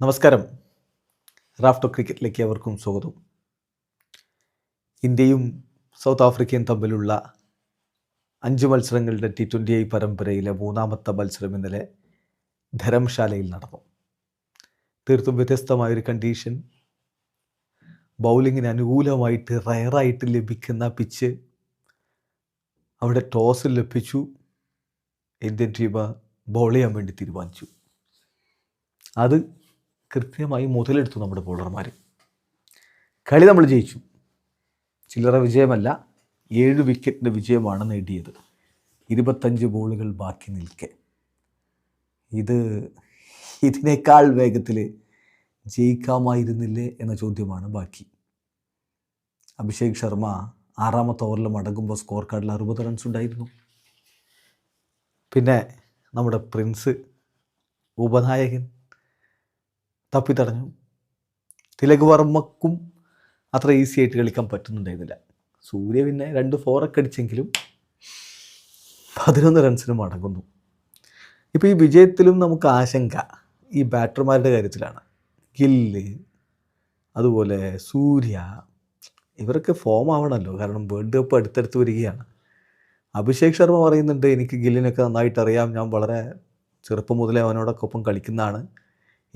നമസ്കാരം. റാഫ്റ്റോ ക്രിക്കറ്റിലേക്ക് അവർക്കും സ്വാഗതം. ഇന്ത്യയും സൗത്ത് ആഫ്രിക്കയും തമ്മിലുള്ള അഞ്ച് മത്സരങ്ങളുടെ ടി ട്വന്റി ഐ പരമ്പരയിലെ മൂന്നാമത്തെ മത്സരം ഇന്നലെ ധരംശാലയിൽ നടന്നു. തീർത്തും വ്യത്യസ്തമായൊരു കണ്ടീഷൻ ബൗളിങ്ങിന് അനുകൂലമായിട്ട് റയറായിട്ട് ലഭിക്കുന്ന പിച്ച് അവിടെ ടോസ് ലഭിച്ചു. ഇന്ത്യൻ ടീം ബൗൾ ചെയ്യാൻ വേണ്ടി തീരുമാനിച്ചു. അത് കൃത്യമായി മുതലെടുത്തു നമ്മുടെ ബോളർമാർ കളി നമ്മൾ ജയിച്ചു. ചില്ലറ വിജയമല്ല ഏഴ് വിക്കറ്റിന്റെ വിജയമാണ് നേടിയത്. ഇരുപത്തഞ്ച് ബോളുകൾ ബാക്കി നിൽക്കെ. ഇത് ഇതിനേക്കാൾ വേഗത്തിൽ ജയിക്കാമായിരുന്നില്ലേ എന്ന ചോദ്യമാണ് ബാക്കി. അഭിഷേക് ശർമ്മ ആറാമത്തെ ഓവറിൽ മടങ്ങുമ്പോൾ സ്കോർ കാർഡിൽ അറുപത് റൺസ് ഉണ്ടായിരുന്നു. പിന്നെ നമ്മുടെ പ്രിൻസ് ഉപനായകൻ തപ്പിത്തടഞ്ഞു. തിലക് വർമ്മക്കും അത്ര ഈസി ആയിട്ട് കളിക്കാൻ പറ്റുന്നുണ്ടായിരുന്നില്ല. സൂര്യ പിന്നെ രണ്ട് ഫോറൊക്കെ അടിച്ചെങ്കിലും പതിനൊന്ന് റൺസിന് മടങ്ങുന്നു ഇപ്പോൾ ഈ വിജയത്തിലും നമുക്ക് ആശങ്ക ഈ ബാറ്റർമാരുടെ കാര്യത്തിലാണ്. ഗില്ല് അതുപോലെ സൂര്യ ഇവരൊക്കെ ഫോം ആവണമല്ലോ കാരണം വേൾഡ് കപ്പ് അടുത്തടുത്ത് വരികയാണ്. അഭിഷേക് ശർമ്മ പറയുന്നുണ്ട് എനിക്ക് ഗില്ലിനൊക്കെ നന്നായിട്ട് അറിയാം ഞാൻ വളരെ ചെറുപ്പം മുതലേ അവനോടൊക്കെ ഒപ്പം കളിക്കുന്നതാണ്.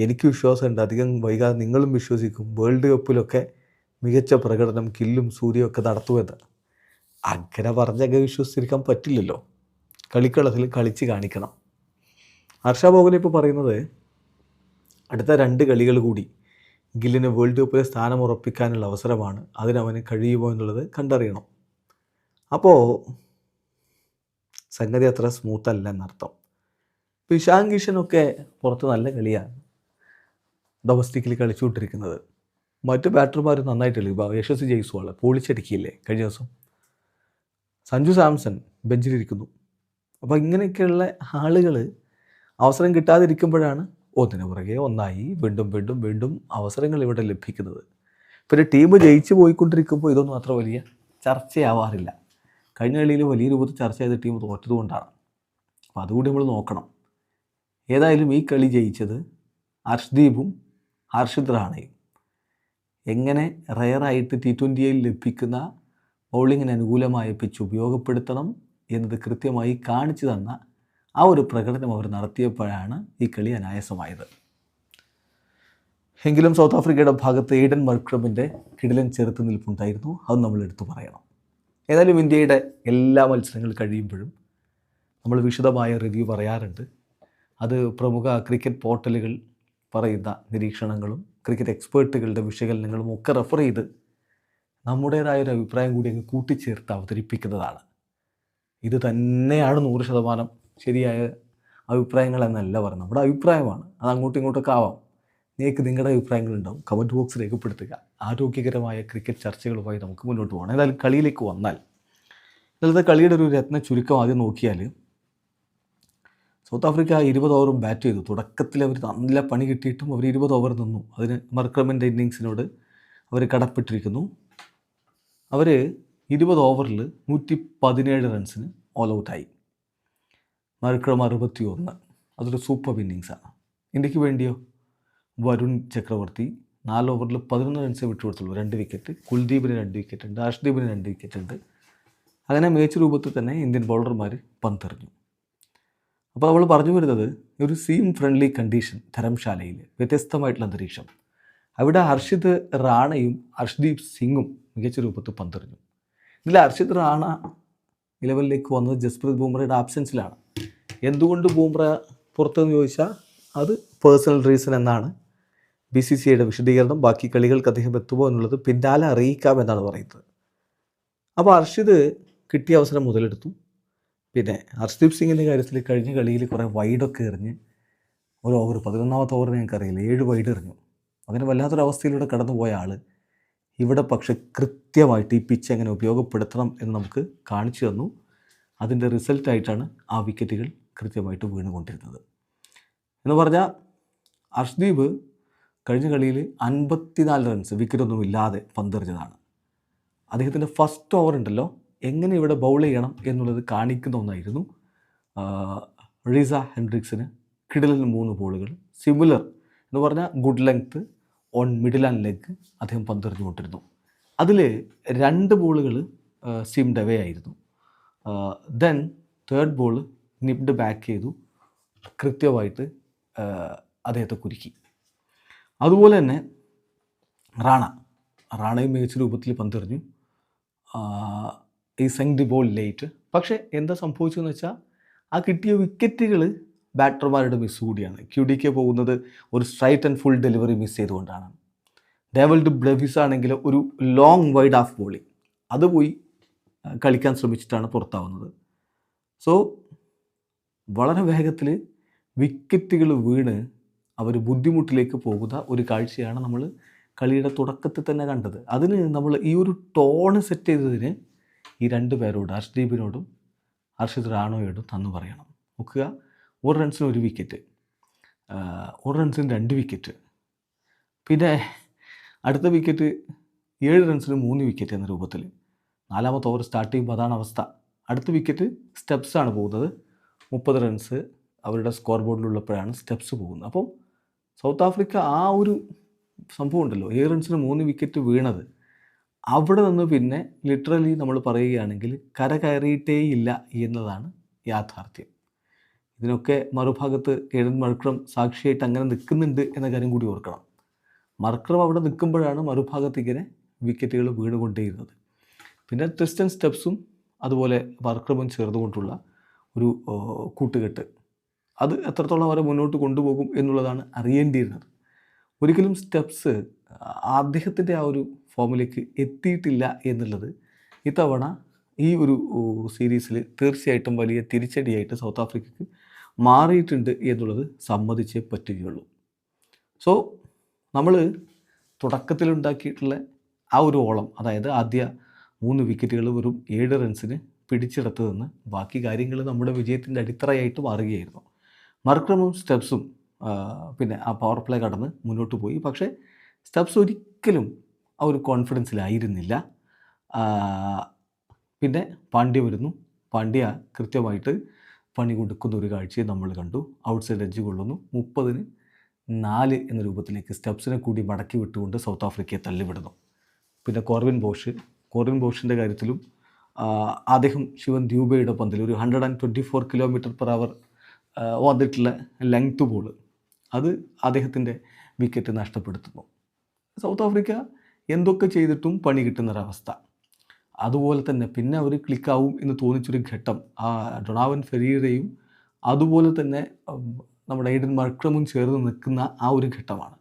എനിക്ക് വിശ്വാസമുണ്ട്. അധികം വൈകാതെ നിങ്ങളും വിശ്വസിക്കും. വേൾഡ് കപ്പിലൊക്കെ മികച്ച പ്രകടനം കില്ലും സൂര്യയൊക്കെ നടത്തുമെന്ന്. അങ്ങനെ പറഞ്ഞൊക്കെ വിശ്വസിച്ചിരിക്കാൻ പറ്റില്ലല്ലോ. കളിക്കളത്തിൽ കളിച്ച് കാണിക്കണം. ഹർഷ ബോഗലി ഇപ്പോൾ പറയുന്നത് അടുത്ത രണ്ട് കളികൾ കൂടി ഗില്ലിന് വേൾഡ് കപ്പിലെ സ്ഥാനം ഉറപ്പിക്കാനുള്ള അവസരമാണ്. അതിനവന് കഴിയുമോ എന്നുള്ളത് കണ്ടറിയണം. അപ്പോൾ സംഗതി അത്ര സ്മൂത്തല്ല എന്നർത്ഥം. ഇപ്പോൾ ഇഷാൻ കിഷനൊക്കെ പുറത്ത് നല്ല കളിയാണ്. ഡൊമസ്റ്റിക്കിൽ കളിച്ചുകൊണ്ടിരിക്കുന്നത്. മറ്റു ബാറ്റർമാർ നന്നായിട്ട് കളി ഇപ്പോൾ യശസ്വി ജയ്സ്വാൾ പൊളിച്ചടിക്കില്ലേ കഴിഞ്ഞ ദിവസം? സഞ്ജു സാംസൺ ബെഞ്ചിലിരിക്കുന്നു. അപ്പോൾ ഇങ്ങനെയൊക്കെയുള്ള ആളുകൾ അവസരം കിട്ടാതിരിക്കുമ്പോഴാണ് ഒന്നിനു പുറകെ ഒന്നായി വീണ്ടും വീണ്ടും വീണ്ടും അവസരങ്ങൾ ഇവിടെ ലഭിക്കുന്നത്. പിന്നെ ടീം ജയിച്ചു പോയിക്കൊണ്ടിരിക്കുമ്പോൾ ഇതൊന്നും അത്ര വലിയ ചർച്ചയാവാറില്ല. കഴിഞ്ഞ കളിയിൽ വലിയ രൂപത്തിൽ ചർച്ച ചെയ്ത ടീം തോറ്റതുകൊണ്ടാണ്. അപ്പോൾ അതുകൂടി നമ്മൾ നോക്കണം. ഏതായാലും ഈ കളി ജയിച്ചത് ഹർഷ്ദീപും ഹർഷിത് റാണയും എങ്ങനെ റയറായിട്ട് ടി ട്വന്റിയിൽ ലഭിക്കുന്ന ബൗളിങ്ങിന് അനുകൂലമായ പിച്ച് ഉപയോഗപ്പെടുത്തണം എന്നത് കൃത്യമായി കാണിച്ചു തന്ന ആ ഒരു പ്രകടനം അവർ നടത്തിയപ്പോഴാണ് ഈ കളി അനായാസമായത്. എങ്കിലും സൗത്ത് ആഫ്രിക്കയുടെ ഭാഗത്ത് എയ്ഡൻ മർക്രമിന്റെ കിടിലൻ ചെറുത്ത് നിൽപ്പുണ്ടായിരുന്നു. അത് നമ്മൾ എടുത്തു പറയണം. ഏതായാലും ഇന്ത്യയുടെ എല്ലാ മത്സരങ്ങൾ കഴിയുമ്പോഴും നമ്മൾ വിശദമായ റിവ്യൂ പറയാറുണ്ട്. അത് പ്രമുഖ ക്രിക്കറ്റ് പോർട്ടലുകൾ പറയുന്ന നിരീക്ഷണങ്ങളും ക്രിക്കറ്റ് എക്സ്പേർട്ടുകളുടെ വിശകലനങ്ങളും ഒക്കെ റെഫർ ചെയ്ത് നമ്മുടേതായ ഒരു അഭിപ്രായം കൂടി അങ്ങ് കൂട്ടിച്ചേർത്ത് അവതരിപ്പിക്കുന്നതാണ്. ഇത് തന്നെയാണ് നൂറ് ശതമാനം ശരിയായ അഭിപ്രായങ്ങൾ എന്നല്ല പറയുന്നത്. നമ്മുടെ അഭിപ്രായമാണ്. അത് അങ്ങോട്ടും ഇങ്ങോട്ടൊക്കെ ആവാം. നിങ്ങൾക്ക് നിങ്ങളുടെ അഭിപ്രായങ്ങളുണ്ടാവും കമന്റ് ബോക്സ് രേഖപ്പെടുത്തുക. ആരോഗ്യകരമായ ക്രിക്കറ്റ് ചർച്ചകളുമായി നമുക്ക് മുന്നോട്ട് പോകണം. ഏതായാലും കളിയിലേക്ക് വന്നാൽ. ഇന്നലത്തെ കളിയുടെ ഒരു രത്ന ചുരുക്കം ആദ്യം നോക്കിയാൽ സൗത്ത് ആഫ്രിക്ക ഇരുപത് ഓവറും ബാറ്റ് ചെയ്തു. തുടക്കത്തിൽ അവർ നല്ല പണി കിട്ടിയിട്ടും അവർ ഇരുപത് ഓവർ നിന്നു. അതിന് മർക്രമന്റെ ഇന്നിങ്സിനോട് അവർ കടപ്പെട്ടിരിക്കുന്നു. അവർ ഇരുപത് ഓവറിൽ നൂറ്റി പതിനേഴ് റൺസിന് ഓൾ ഔട്ടായി മർക്രം അറുപത്തി ഒന്ന് അതൊരു സൂപ്പർ ഇന്നിങ്സാണ് ഇന്ത്യയ്ക്ക് വേണ്ടിയോ? വരുൺ ചക്രവർത്തി നാല് ഓവറിൽ പതിനൊന്ന് റൺസേ വിട്ടുകൊടുത്തുള്ളൂ. രണ്ട് വിക്കറ്റ് കുൽദീപിന് രണ്ട് വിക്കറ്റ് ഉണ്ട്. അർഷ്ദീപിന് രണ്ട് വിക്കറ്റ് ഉണ്ട്. അങ്ങനെ മികച്ച രൂപത്തിൽ തന്നെ ഇന്ത്യൻ ബൗളർമാർ പന്തെറിഞ്ഞു. അപ്പോൾ അവൾ പറഞ്ഞു വരുന്നത് ഒരു സീം ഫ്രണ്ട്ലി കണ്ടീഷൻ ധരംശാലയിൽ വ്യത്യസ്തമായിട്ടുള്ള അന്തരീക്ഷം. അവിടെ ഹർഷിത് റാണയും ഹർഷ്ദീപ് സിംഗും മികച്ച രൂപത്തിൽ പന്തെറിഞ്ഞു. ഇതിൽ ഹർഷിത് റാണ നിലവിലേക്ക് വന്നത് ജസ്പ്രീത് ബൂംറയുടെ ആബ്സെൻസിലാണ് എന്തുകൊണ്ട് ബൂംറ പുറത്തെന്ന് ചോദിച്ചാൽ അത് പേഴ്സണൽ റീസൺ എന്നാണ്. ബി സി സിയുടെ വിശദീകരണം ബാക്കി കളികൾക്ക് അദ്ദേഹം എത്തുമോ എന്നുള്ളത് പിന്നാലെ അറിയിക്കാം എന്നാണ് പറയുന്നത്. അപ്പോൾ ഹർഷിത് കിട്ടിയ അവസരം മുതലെടുത്തു. പിന്നെ ഹർഷ്ദീപ് സിംഗിന്റെ കാര്യത്തിൽ കഴിഞ്ഞ കളിയിൽ കുറേ വൈഡൊക്കെ എറിഞ്ഞ് ഒരു ഓവർ പതിനൊന്നാമത്തെ ഓവർ ഞങ്ങൾക്കറിയില്ല ഏഴ് വൈഡ് എറിഞ്ഞു. അങ്ങനെ വല്ലാത്തൊരവസ്ഥയിലൂടെ കടന്നു പോയ ആൾ ഇവിടെ പക്ഷെ കൃത്യമായിട്ട് ഈ പിച്ച് എങ്ങനെ ഉപയോഗപ്പെടുത്തണം എന്ന് നമുക്ക് കാണിച്ചു തന്നു. അതിന്റെ റിസൾട്ടായിട്ടാണ് ആ വിക്കറ്റുകൾ കൃത്യമായിട്ട് വീണുകൊണ്ടിരുന്നത്. എന്ന് പറഞ്ഞാൽ അർഷ്ദീപ് കഴിഞ്ഞ കളിയിൽ അൻപത്തിനാല് റൺസ് വിക്കറ്റൊന്നും ഇല്ലാതെ പന്തെറിഞ്ഞതാണ്. അദ്ദേഹത്തിന്റെ ഫസ്റ്റ് ഓവർ ഉണ്ടല്ലോ എങ്ങനെ ഇവിടെ ബൗൾ ചെയ്യണം എന്നുള്ളത് കാണിക്കുന്ന ഒന്നായിരുന്നു. റീസ ഹെൻഡ്രിക്സിന് കിടലിൽ മൂന്ന് ബോളുകൾ സിമിലർ എന്ന് പറഞ്ഞാൽ good length on middle and leg അദ്ദേഹം പന്തെറിഞ്ഞുകൊണ്ടിരുന്നു അതിൽ രണ്ട് ബോളുകൾ സിംഡ് അവേ ആയിരുന്നു. Then third ball nipped back ചെയ്തു കൃത്യമായിട്ട് അദ്ദേഹത്തെ കുരുക്കി. അതുപോലെ തന്നെ റാണ റാണയും മികച്ച രൂപത്തിൽ പന്തെറിഞ്ഞു. ഈ സെങ് ദി ബോൾ ലേറ്റ്. പക്ഷേ എന്താ സംഭവിച്ചതെന്ന് വെച്ചാൽ ആ കിട്ടിയ വിക്കറ്റുകൾ ബാറ്റർമാരുടെ മിസ് കൂടിയാണ്. ക്യു പോകുന്നത് ഒരു straight and full delivery miss ചെയ്തുകൊണ്ടാണ്. ഡേവൽഡ് ബ്ലവിസ് ആണെങ്കിൽ ഒരു ലോങ് വൈഡ് ഓഫ് ബോളിംഗ് അത് പോയി കളിക്കാൻ ശ്രമിച്ചിട്ടാണ് പുറത്താവുന്നത്. സോ വളരെ വേഗത്തിൽ വിക്കറ്റുകൾ വീണ് അവർ ബുദ്ധിമുട്ടിലേക്ക് പോകുന്ന ഒരു കാഴ്ചയാണ് നമ്മൾ കളിയുടെ തുടക്കത്തിൽ തന്നെ കണ്ടത്. അതിന് നമ്മൾ ഈ ഒരു ടോണ് സെറ്റ് ചെയ്തതിന് ഈ രണ്ട് പേരോട് ഹർഷ്ദീപിനോടും ഹർഷിത് റാണോയോടും തന്നു പറയണം. നോക്കുക. ഒരു റൺസിന് ഒരു വിക്കറ്റ് ഒരു റൺസിന് രണ്ട് വിക്കറ്റ് പിന്നെ അടുത്ത വിക്കറ്റ് ഏഴ് റൺസിന് മൂന്ന് വിക്കറ്റ് എന്ന രൂപത്തിൽ. നാലാമത്തെ ഓവർ സ്റ്റാർട്ട് ചെയ്യുമ്പോൾ അതാണ് അവസ്ഥ. അടുത്ത വിക്കറ്റ് സ്റ്റെപ്സാണ് പോകുന്നത്. മുപ്പത് റൺസ് അവരുടെ സ്കോർ ബോർഡിലുള്ളപ്പോഴാണ് സ്റ്റെപ്സ് പോകുന്നത്. അപ്പം സൗത്ത് ആഫ്രിക്ക ആ ഒരു സംഭവം ഉണ്ടല്ലോ. ഏഴ് റൺസിന് മൂന്ന് വിക്കറ്റ് വീണത്. അവിടെ നിന്ന് പിന്നെ ലിറ്ററലി നമ്മൾ പറയുകയാണെങ്കിൽ കര കയറിയിട്ടേ ഇല്ല എന്നതാണ് യാഥാർത്ഥ്യം. ഇതിനൊക്കെ മറുഭാഗത്ത് കേടൻ മർക്രം സാക്ഷിയായിട്ട് അങ്ങനെ നിൽക്കുന്നുണ്ട് എന്ന കാര്യം കൂടി ഓർക്കണം. മർക്രം അവിടെ നിൽക്കുമ്പോഴാണ് മറുഭാഗത്ത് ഇങ്ങനെ വിക്കറ്റുകൾ വീണുകൊണ്ടേയിരുന്നത്. പിന്നെ ട്രിസ്റ്റൻ സ്റ്റെപ്സും അതുപോലെ വർക്കറും ചേർന്നുകൊണ്ടുള്ള ഒരു കൂട്ടുകെട്ട്. അത് എത്രത്തോളം അവരെ മുന്നോട്ട് കൊണ്ടുപോകും എന്നുള്ളതാണ് അറിയേണ്ടിയിരുന്നത്. ഒരിക്കലും സ്റ്റെപ്സ് അദ്ദേഹത്തിന്റെ ആ ഒരു ഫോമിലേക്ക് എത്തിയിട്ടില്ല എന്നുള്ളത് ഇത്തവണ ഈ ഒരു സീരീസിൽ തീർച്ചയായിട്ടും വലിയ തിരിച്ചടിയായിട്ട് സൗത്ത് ആഫ്രിക്കക്ക് മാറിയിട്ടുണ്ട് എന്നുള്ളത് സമ്മതിച്ചേ പറ്റുകയുള്ളൂ. സോ നമ്മൾ തുടക്കത്തിലുണ്ടാക്കിയിട്ടുള്ള ആ ഒരു ഓളം അതായത് ആദ്യ മൂന്ന് വിക്കറ്റുകൾ വെറും ഏഴ് റൺസിന് പിടിച്ചെടുത്തതെന്ന് ബാക്കി കാര്യങ്ങൾ നമ്മുടെ വിജയത്തിന്റെ അടിത്തറയായിട്ട് മാറുകയായിരുന്നു. മർക്രമും സ്റ്റെപ്സും പിന്നെ ആ പവർ പ്ലേ കടന്ന് മുന്നോട്ട് പോയി. പക്ഷേ സ്റ്റെപ്സ് ഒരിക്കലും ആ ഒരു കോൺഫിഡൻസിലായിരുന്നില്ല പിന്നെ പാണ്ഡ്യ വരുന്നു. പാണ്ഡ്യ കൃത്യമായിട്ട് പണി കൊടുക്കുന്ന ഒരു കാഴ്ചയെ നമ്മൾ കണ്ടു. ഔട്ട് സൈഡ് എഡ്ജ് കൊള്ളുന്നു. മുപ്പതിന് നാല് എന്ന രൂപത്തിലേക്ക് സ്റ്റെപ്സിനെ കൂടി മടക്കി വിട്ടുകൊണ്ട് സൗത്ത് ആഫ്രിക്കയെ തള്ളിവിടുന്നു. പിന്നെ കോർവിൻ ബോഷ്. കോർവിൻ ബോഷിന്റെ കാര്യത്തിലും അദ്ദേഹം ശിവൻ ദ്യൂബയുടെ പന്തിൽ ഒരു hundred and twenty four kilometre per hour വന്നിട്ടുള്ള ലെങ്ത് ബോൾ അത് അദ്ദേഹത്തിന്റെ വിക്കറ്റ് നഷ്ടപ്പെടുത്തുന്നു. സൗത്ത് ആഫ്രിക്ക എന്തൊക്കെ ചെയ്തിട്ടും പണി കിട്ടുന്നൊരവസ്ഥ. അതുപോലെ തന്നെ പിന്നെ അവർ ക്ലിക്കാവും എന്ന് തോന്നിച്ചൊരു ഘട്ടം. ആ ഡൊണാവൻ ഫെരീറയും അതുപോലെ തന്നെ നമ്മുടെ എയ്ഡൻ മർക്രമും ചേർന്ന് നിൽക്കുന്ന ആ ഒരു ഘട്ടമാണ്.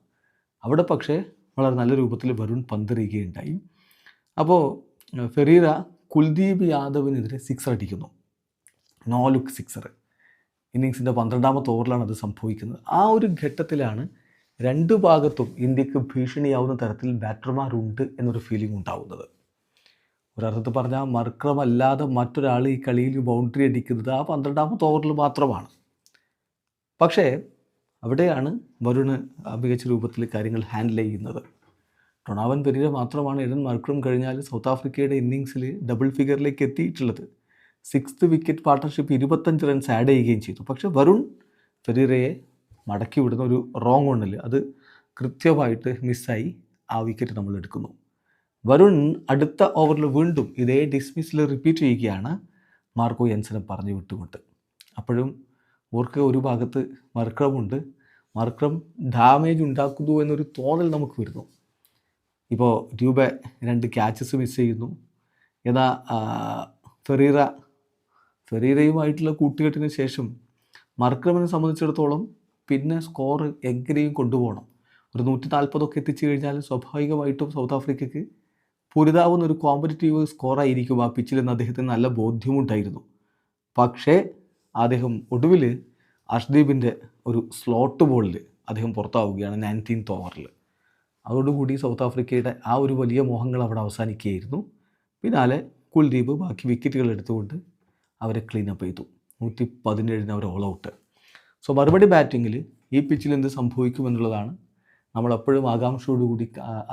അവിടെ പക്ഷേ വളരെ നല്ല രൂപത്തിൽ വരുൺ പന്തെറിയുകയുണ്ടായി. അപ്പോൾ ഫെറീറ കുൽദീപ് യാദവിനെതിരെ സിക്സർ അടിക്കുന്നു. നോ ലുക്ക് സിക്സർ ഇന്നിങ്സിന്റെ പന്ത്രണ്ടാമത്തെ ഓവറിലാണ് അത് സംഭവിക്കുന്നത്. ആ ഒരു ഘട്ടത്തിലാണ് രണ്ട് ഭാഗത്തും ഇന്ത്യയ്ക്ക് ഭീഷണിയാവുന്ന തരത്തിൽ ബാറ്റർമാരുണ്ട് എന്നൊരു ഫീലിംഗ് ഉണ്ടാവുന്നത്. ഒരർത്ഥത്തിൽ പറഞ്ഞാൽ മർക്രമല്ലാതെ മറ്റൊരാൾ ഈ കളിയിൽ ബൗണ്ടറി അടിക്കുന്നത് ആ പന്ത്രണ്ടാമത്തെ ഓവറിൽ മാത്രമാണ്. പക്ഷേ അവിടെയാണ് വരുണ് മികച്ച രൂപത്തിൽ കാര്യങ്ങൾ ഹാൻഡിൽ ചെയ്യുന്നത്. ടൊണാവൻ പെരീര മാത്രമാണ് എഡൻ മർക്രം കഴിഞ്ഞാൽ സൗത്ത് ആഫ്രിക്കയുടെ ഇന്നിങ്സിൽ ഡബിൾ ഫിഗറിലേക്ക് എത്തിയിട്ടുള്ളത്. സിക്സ്ത് വിക്കറ്റ് പാർട്ട്ണർഷിപ്പ് ഇരുപത്തഞ്ച് റൺസ് ആഡ് ചെയ്യുകയും ചെയ്തു. പക്ഷേ വരുൺ ഫെരീറയെ മടക്കി വിടുന്ന ഒരു റോങ് ഉണ്ടല്ല? അത് കൃത്യമായിട്ട് മിസ്സായി ആ വിക്കറ്റ് നമ്മൾ എടുക്കുന്നു. വരുൺ അടുത്ത ഓവറിൽ വീണ്ടും ഇതേ ഡിസ്മിസിൽ റിപ്പീറ്റ് ചെയ്യുകയാണ് മാർക്കോ യൻസനെ പറഞ്ഞു വിട്ടുകൊണ്ട്. അപ്പോഴും ഓർക്ക് ഒരു ഭാഗത്ത് മർക്രമുണ്ട് മർക്രം ഡാമേജ് ഉണ്ടാക്കുന്നു എന്നൊരു തോന്നൽ നമുക്ക് വരുന്നു. ഇപ്പോൾ ട്യൂബ രണ്ട് ക്യാച്ചസ് മിസ് ചെയ്യുന്നു. എന്നാൽ ഫെറീറ ഫെറീറയുമായിട്ടുള്ള കൂട്ടുകെട്ടിന് ശേഷം മർക്രമിനെ സംബന്ധിച്ചിടത്തോളം പിന്നെ സ്കോർ എങ്ങനെയും കൊണ്ടുപോകണം. ഒരു നൂറ്റി നാൽപ്പതൊക്കെ എത്തിച്ചു കഴിഞ്ഞാൽ സ്വാഭാവികമായിട്ടും സൗത്ത് ആഫ്രിക്കയ്ക്ക് പുരിതാവുന്ന ഒരു കോമ്പറ്റീവ് സ്കോറായിരിക്കും ആ പിച്ചിൽ നിന്ന് അദ്ദേഹത്തിന് നല്ല ബോധ്യമുണ്ടായിരുന്നു. പക്ഷേ അദ്ദേഹം ഒടുവിൽ അഷ്ദീപിന്റെ ഒരു സ്ലോട്ട് ബോളിൽ അദ്ദേഹം പുറത്താവുകയാണ് നയന്റീൻത്ത് ഓവറിൽ അതോടുകൂടി സൗത്ത് ആഫ്രിക്കയുടെ ആ ഒരു വലിയ മോഹങ്ങൾ അവിടെ അവസാനിക്കുകയായിരുന്നു. പിന്നാലെ കുൽദീപ് ബാക്കി വിക്കറ്റുകൾ എടുത്തുകൊണ്ട് അവരെ ക്ലീനപ്പ് ചെയ്തു. നൂറ്റി പതിനേഴിന് അവർ ഓൾ ഔട്ട് സോ മറുപടി ബാറ്റിങ്ങിൽ ഈ പിച്ചിൽ എന്ത് സംഭവിക്കുമെന്നുള്ളതാണ് നമ്മൾ എപ്പോഴും ആകാംക്ഷയോടുകൂടി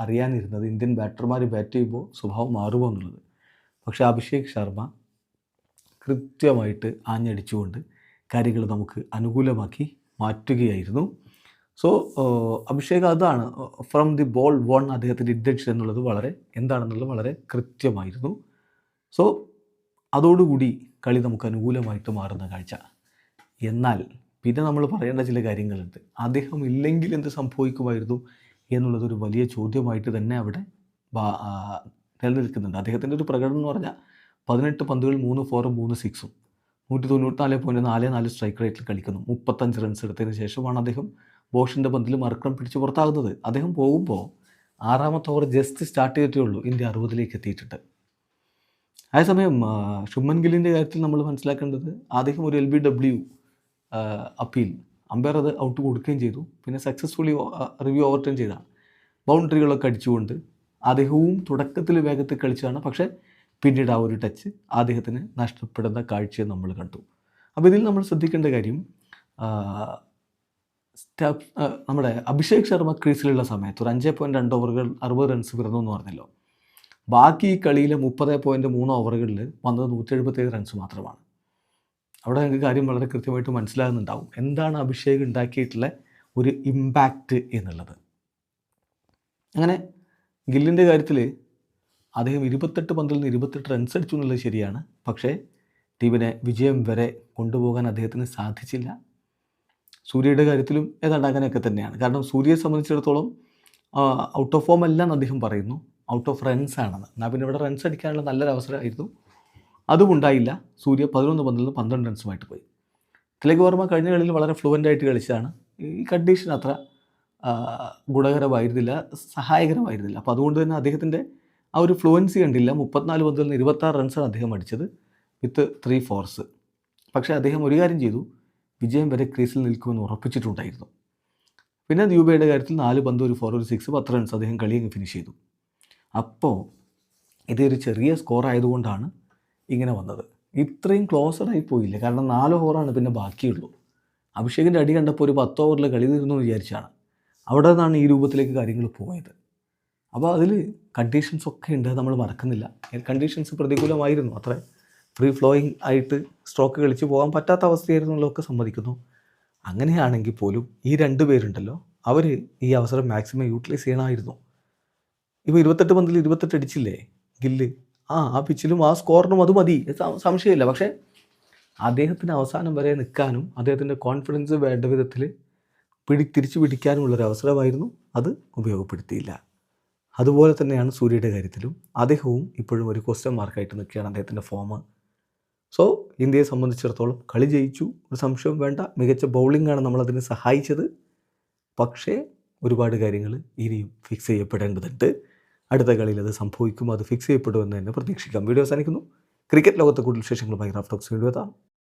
അറിയാനിരുന്നത്. ഇന്ത്യൻ ബാറ്റർമാർ ബാറ്റ് ചെയ്യുമ്പോൾ സ്വഭാവം മാറുമോ എന്നുള്ളത്. പക്ഷേ അഭിഷേക് ശർമ്മ കൃത്യമായിട്ട് ആഞ്ഞടിച്ചുകൊണ്ട് കാര്യങ്ങൾ നമുക്ക് അനുകൂലമാക്കി മാറ്റുകയായിരുന്നു. സോ അഭിഷേക് അതാണ് ഫ്രം ദി ബോൾ വൺ അദ്ദേഹത്തിന്റെ ഇന്റൻഷൻ എന്നുള്ളത് വളരെ എന്താണെന്നുള്ളത് വളരെ കൃത്യമായിരുന്നു. സോ അതോടുകൂടി കളി നമുക്ക് അനുകൂലമായിട്ട് മാറുന്ന കാഴ്ച. എന്നാൽ പിന്നെ നമ്മൾ പറയേണ്ട ചില കാര്യങ്ങളുണ്ട്. അദ്ദേഹം ഇല്ലെങ്കിൽ എന്ത് സംഭവിക്കുമായിരുന്നു എന്നുള്ളതൊരു വലിയ ചോദ്യമായിട്ട് തന്നെ അവിടെ നിലനിൽക്കുന്നുണ്ട്. അദ്ദേഹത്തിന്റെ ഒരു പ്രകടനം എന്ന് പറഞ്ഞാൽ പതിനെട്ട് പന്തുകൾ മൂന്ന് ഫോറും മൂന്ന് സിക്സും നൂറ്റി തൊണ്ണൂറ്റിനാല് പോയിന്റ് നാല് നാല് സ്ട്രൈക്ക് റേറ്റിൽ കളിക്കുന്നു. മുപ്പത്തഞ്ച് റൺസ് എടുത്തതിന് ശേഷമാണ് അദ്ദേഹം ബോഷിന്റെ പന്തിൽ മർക്കം പിടിച്ച് പുറത്താകുന്നത്. അദ്ദേഹം പോകുമ്പോൾ ആറാമത്തെ ഓവർ ജസ്റ്റ് സ്റ്റാർട്ട് ചെയ്തിട്ടേ ഉള്ളൂ ഇന്ത്യ അറുപതിലേക്ക് എത്തിയിട്ടുണ്ട്. അതേസമയം ശുമ്മൻ ഗില്ലിന്റെ കാര്യത്തിൽ നമ്മൾ മനസ്സിലാക്കേണ്ടത് അദ്ദേഹം ഒരു L B W appeal umpire അത് ഔട്ട് കൊടുക്കുകയും ചെയ്തു. പിന്നെ സക്സസ്ഫുള്ളി റിവ്യൂ ഓവർടേൺ ചെയ്താണ് ബൗണ്ടറികളൊക്കെ അടിച്ചുകൊണ്ട് അദ്ദേഹവും തുടക്കത്തിൽ വേഗത്തിൽ കളിച്ചതാണ്. പക്ഷേ പിന്നീട് ആ ഒരു ടച്ച് അദ്ദേഹത്തിന് നഷ്ടപ്പെടുന്ന കാഴ്ചയെ നമ്മൾ കണ്ടു. അപ്പോൾ ഇതിൽ നമ്മൾ ശ്രദ്ധിക്കേണ്ട കാര്യം നമ്മുടെ അഭിഷേക് ശർമ്മ ക്രീസിലുള്ള സമയത്ത് ഒരു അഞ്ച് പോയിന്റ് രണ്ട് ഓവറുകൾ അറുപത് റൺസ് വരുന്നു എന്ന് പറഞ്ഞല്ലോ. ബാക്കി ഈ കളിയിലെ മുപ്പത് പോയിന്റ് മൂന്ന് ഓവറുകളിൽ വന്നത് നൂറ്റി എഴുപത്തേഴ് റൺസ് മാത്രമാണ്. അവിടെ നിങ്ങൾക്ക് കാര്യം വളരെ കൃത്യമായിട്ട് മനസ്സിലാകുന്നുണ്ടാവും. എന്താണ് അഭിഷേക് ഉണ്ടാക്കിയിട്ടുള്ള ഒരു ഇമ്പാക്റ്റ് എന്നുള്ളത്. അങ്ങനെ ഗില്ലിന്റെ കാര്യത്തിൽ അദ്ദേഹം ഇരുപത്തെട്ട് പന്തിൽ നിന്ന് ഇരുപത്തെട്ട് റൺസ് അടിച്ചു എന്നുള്ളത് ശരിയാണ്. പക്ഷേ ടീമിനെ വിജയം വരെ കൊണ്ടുപോകാൻ അദ്ദേഹത്തിന് സാധിച്ചില്ല. സൂര്യയുടെ കാര്യത്തിലും ഏതാണ്ട് അങ്ങനെയൊക്കെ തന്നെയാണ്. കാരണം സൂര്യയെ സംബന്ധിച്ചിടത്തോളം ഔട്ട് ഓഫ് ഫോം അല്ല അദ്ദേഹം പറയുന്നു. ഔട്ട് ഓഫ് റൺസ് ആണെന്ന്. എന്നാൽ പിന്നെ ഇവിടെ റൺസ് അടിക്കാനുള്ള നല്ലൊരു അവസരമായിരുന്നു അതും ഉണ്ടായില്ല സൂര്യ പതിനൊന്ന് നിന്ന് പന്ത്രണ്ട് റൺസുമായിട്ട് പോയി. തിലക് വർമ്മ കഴിഞ്ഞ കളിയിൽ വളരെ ഫ്ലുവന്റ് ആയിട്ട് കളിച്ചതാണ്. ഈ കണ്ടീഷൻ അത്ര ഗുണകരമായിരുന്നില്ല സഹായകരമായിരുന്നില്ല. അപ്പോൾ അതുകൊണ്ട് തന്നെ അദ്ദേഹത്തിന്റെ ആ ഒരു ഫ്ലുവൻസി കണ്ടില്ല. മുപ്പത്തിനാല് പന്തിൽ നിന്ന് ഇരുപത്താറ് റൺസാണ് അദ്ദേഹം അടിച്ചത് വിത്ത് ത്രീ ഫോർസ് പക്ഷേ അദ്ദേഹം ഒരു കാര്യം ചെയ്തു. വിജയം വരെ ക്രീസിൽ നിൽക്കുമെന്ന് ഉറപ്പിച്ചിട്ടുണ്ടായിരുന്നു. പിന്നെ ദ്യൂബയുടെ കാര്യത്തിൽ നാല് പന്ത് ഒരു ഫോർ ഒരു സിക്സ് പത്ത് റൺസ് അദ്ദേഹം കളിയങ്ങ് ഫിനിഷ് ചെയ്തു. അപ്പോൾ ഇതൊരു ചെറിയ സ്കോർ ആയതുകൊണ്ടാണ് ഇങ്ങനെ വന്നത്. ഇത്രയും ക്ലോസറായി പോയില്ല. കാരണം നാല് ഓവറാണ് പിന്നെ ബാക്കിയുള്ളൂ. അഭിഷേകിന്റെ അടി കണ്ടപ്പോൾ ഒരു പത്ത് ഓവറിൽ കളി തീർന്നു വിചാരിച്ചാണ്. അവിടെ നിന്നാണ് ഈ രൂപത്തിലേക്ക് കാര്യങ്ങൾ പോയത്. അപ്പോൾ അതിൽ കണ്ടീഷൻസ് ഒക്കെ ഉണ്ട് നമ്മൾ മറക്കുന്നില്ല. കണ്ടീഷൻസ് പ്രതികൂലമായിരുന്നു. അത്ര. ഫ്രീ ഫ്ലോയിങ് ആയിട്ട് സ്ട്രോക്ക് കളിച്ച് പോകാൻ പറ്റാത്ത അവസ്ഥയായിരുന്നു എന്നുള്ളതൊക്കെ സമ്മതിക്കുന്നു. അങ്ങനെയാണെങ്കിൽ പോലും ഈ രണ്ട് പേരുണ്ടല്ലോ അവർ ഈ അവസരം മാക്സിമം യൂട്ടിലൈസ് ചെയ്യണമായിരുന്നു. ഇപ്പോൾ ഇരുപത്തെട്ട് പന്തിൽ ഇരുപത്തെട്ട് അടിച്ചില്ലേ? ഗില്ല്. ആ ആ പിച്ചിലും ആ സ്കോറിനും അത് മതി. സംശയമില്ല. പക്ഷേ അദ്ദേഹത്തിന് അവസാനം വരെ നിൽക്കാനും അദ്ദേഹത്തിന്റെ കോൺഫിഡൻസ് വേണ്ട വിധത്തിൽ പിടി തിരിച്ചു പിടിക്കാനുമുള്ളൊരു അവസരമായിരുന്നു. അത് ഉപയോഗപ്പെടുത്തിയില്ല. അതുപോലെ തന്നെയാണ് സൂര്യയുടെ കാര്യത്തിലും. അദ്ദേഹവും ഇപ്പോഴും ഒരു ക്വസ്റ്റ്യൻ മാർക്കായിട്ട് നിൽക്കുകയാണ് അദ്ദേഹത്തിന്റെ ഫോം സോ ഇന്ത്യയെ സംബന്ധിച്ചിടത്തോളം കളി ജയിച്ചു. ഒരു സംശയവും വേണ്ട. മികച്ച ബൗളിംഗാണ് നമ്മളതിനെ സഹായിച്ചത്. പക്ഷേ ഒരുപാട് കാര്യങ്ങൾ ഇനിയും ഫിക്സ് ചെയ്യപ്പെടേണ്ടതുണ്ട്. അടുത്ത കളിയിൽ അത് സംഭവിക്കുമോ അത് ഫിക്സ് ചെയ്യപ്പെടുമെന്ന് തന്നെ പ്രതീക്ഷിക്കാം. വീഡിയോ അവസാനിക്കുന്നു. ക്രിക്കറ്റ് ലോകത്തെ കൂടുതൽ വിശേഷങ്ങളുമായി റാഫ് ടോക്സ് വീഡിയോ എത്താം